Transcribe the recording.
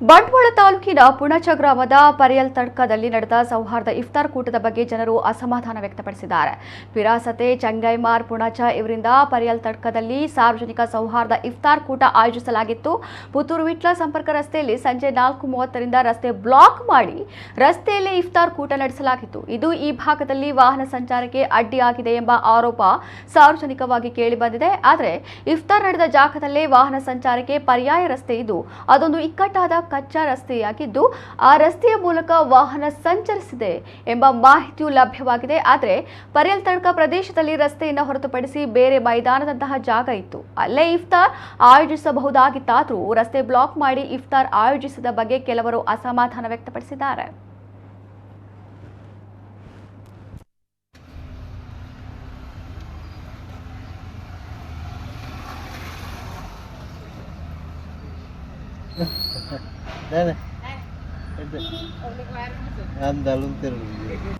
ಬಂಟ್ವಾಳ ತಾಲೂಕಿನ ಪುಣಚ ಗ್ರಾಮದ ಪರಿಯಲ್ ತಡ್ಕದಲ್ಲಿ ನಡೆದ ಸೌಹಾರ್ದ ಇಫ್ತಾರ್ ಕೂಟದ ಬಗ್ಗೆ ಜನರು ಅಸಮಾಧಾನ ವ್ಯಕ್ತಪಡಿಸಿದ್ದಾರೆ. ವಿರಾಸತೆ, ಚಂಗೈಮಾರ್, ಪುಣಚ ಇವರಿಂದ ಪರಿಯಲ್ ತಡ್ಕದಲ್ಲಿ ಸಾರ್ವಜನಿಕ ಸೌಹಾರ್ದ ಇಫ್ತಾರ್ ಕೂಟ ಆಯೋಜಿಸಲಾಗಿತ್ತು. ಪುತ್ತೂರು ವಿಟ್ಲ ಸಂಪರ್ಕ ರಸ್ತೆಯಲ್ಲಿ ಸಂಜೆ ನಾಲ್ಕು ಮೂವತ್ತರಿಂದ ರಸ್ತೆ ಬ್ಲಾಕ್ ಮಾಡಿ ರಸ್ತೆಯಲ್ಲಿ ಇಫ್ತಾರ್ ಕೂಟ ನಡೆಸಲಾಗಿತ್ತು. ಇದು ಈ ಭಾಗದಲ್ಲಿ ವಾಹನ ಸಂಚಾರಕ್ಕೆ ಅಡ್ಡಿಯಾಗಿದೆ ಎಂಬ ಆರೋಪ ಸಾರ್ವಜನಿಕವಾಗಿ ಕೇಳಿಬಂದಿದೆ ಆದರೆ ಇಫ್ತಾರ್ ನಡೆದ ಜಾಗದಲ್ಲೇ ವಾಹನ ಸಂಚಾರಕ್ಕೆ ಪರ್ಯಾಯ ರಸ್ತೆ ಇದ್ದು, ಅದೊಂದು ಇಕ್ಕಟ್ಟಾದ ಕಚ್ಚಾ ರಸ್ತೆಯಾಗಿದ್ದು, ಆ ರಸ್ತೆಯ ಮೂಲಕ ವಾಹನ ಸಂಚರಿಸಿದೆ ಎಂಬ ಮಾಹಿತಿಯು ಲಭ್ಯವಾಗಿದೆ. ಆದರೆ ಪರೇಲ್ ತಡ್ಕ ಪ್ರದೇಶದಲ್ಲಿ ರಸ್ತೆಯನ್ನು ಹೊರತುಪಡಿಸಿ ಬೇರೆ ಮೈದಾನದಂತಹ ಜಾಗ ಇತ್ತು. ಅಲ್ಲೇ ಇಫ್ತಾರ್ ಆಯೋಜಿಸಬಹುದಾಗಿತ್ತಾದರೂ ರಸ್ತೆ ಬ್ಲಾಕ್ ಮಾಡಿ ಇಫ್ತಾರ್ ಆಯೋಜಿಸಿದ ಬಗ್ಗೆ ಕೆಲವರು ಅಸಮಾಧಾನ ವ್ಯಕ್ತಪಡಿಸಿದ್ದಾರೆ. नाही नाही अंदालून करून